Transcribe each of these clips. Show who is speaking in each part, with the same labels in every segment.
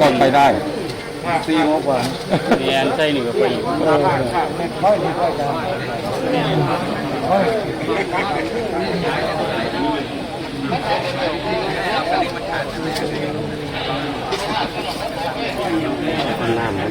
Speaker 1: ก็ไปได้
Speaker 2: ซีโมกว่า
Speaker 3: เรียนใส่หนึ่งก็ไปอยู่
Speaker 2: เออค่อยดีค่อยจค่อย
Speaker 3: น้ำมัน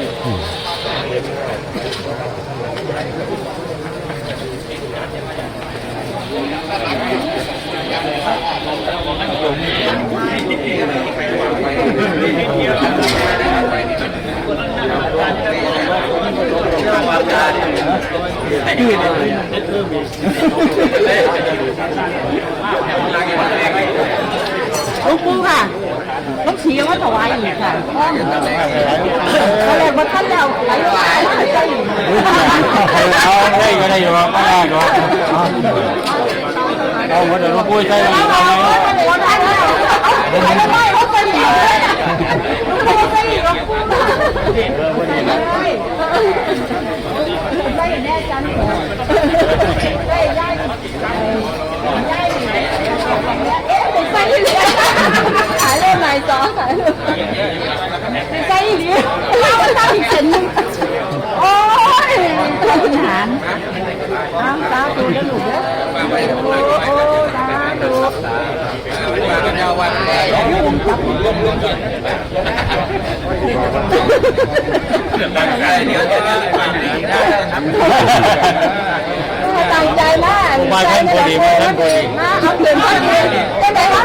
Speaker 2: ยวันนี้
Speaker 1: หน้าเป็นเรื่อง
Speaker 3: หยดครับ
Speaker 2: นักนักขัดนักขัดนักมาบ่เป็นยังเด้อ
Speaker 4: หลวงปู่ค่ะต้องชี้ว่าถวายอีกค่ะห้องอะไรมาท่านแล้วไหลไหลใจอีก
Speaker 1: เอาได้ก็ได้อยู่ไม่ได้หรอกเอาหมดเดี๋ยวเราพูดใช่ไหม
Speaker 4: เอาเอาเอาเอาเอาเอาไม่เขาไปอีกเขาไปอีกหลวงปู่ได้แน่จันได้ได้ได้เอ๊ะไปเหลือ ขายเล่นไหนจ้อขายไปเหลือเราตั้งอีกเส้นนึงโอ้ยคุณหารน้ำตาตูแล้วหนูเด้อโอ้โอ้ตาตูตั้งใจมาก
Speaker 1: มา ท่านพอดีมาท่านพอดี
Speaker 4: นะเอาเงินท่านเงินก็ได้ว่า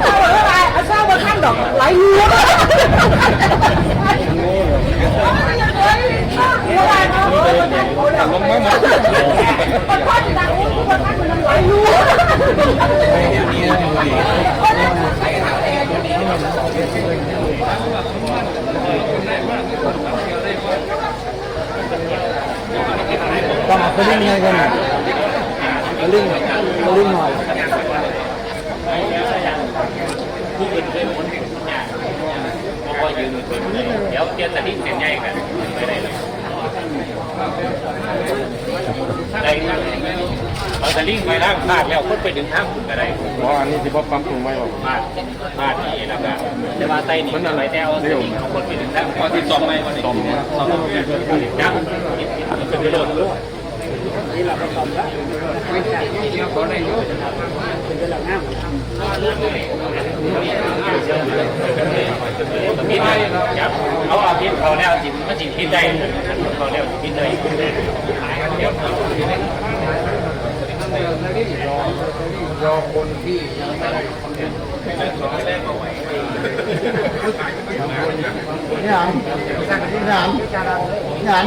Speaker 4: เอาอะไรเอาเช่ามาท่านดอกไหลหัวลงมาหมดคนคนดังคนท่าน มันไหลหัว
Speaker 2: ต้องเอาไปเล่นยังไงกันไปเล่นไปเล่นหน่อย
Speaker 3: เดี๋ยวเตรียมแต่ที่เสียงใหญ่กันไปได้เลยได้เอาแต่ลิงไปล่างพลาดแล้วคนไปดึงทางคุณอะไร
Speaker 1: เพราะอันนี้ที่พ่อปั๊มตรงไว้บอก
Speaker 3: มามาที่แล้วก็จะมาไต่นี่ไปแต่เอาลิงเอาคนไปดึงทางพอที่ตอมไหม่พอที่ตอมตอมนะเป็น ประโยชน์ด้วยพิษครับเอาเอาพิษเขาแล้วจิตมันจิตพิษได้เขาแล้วพิษได้
Speaker 2: รอคนที่นี่หยังนี่หยังนี่หยัง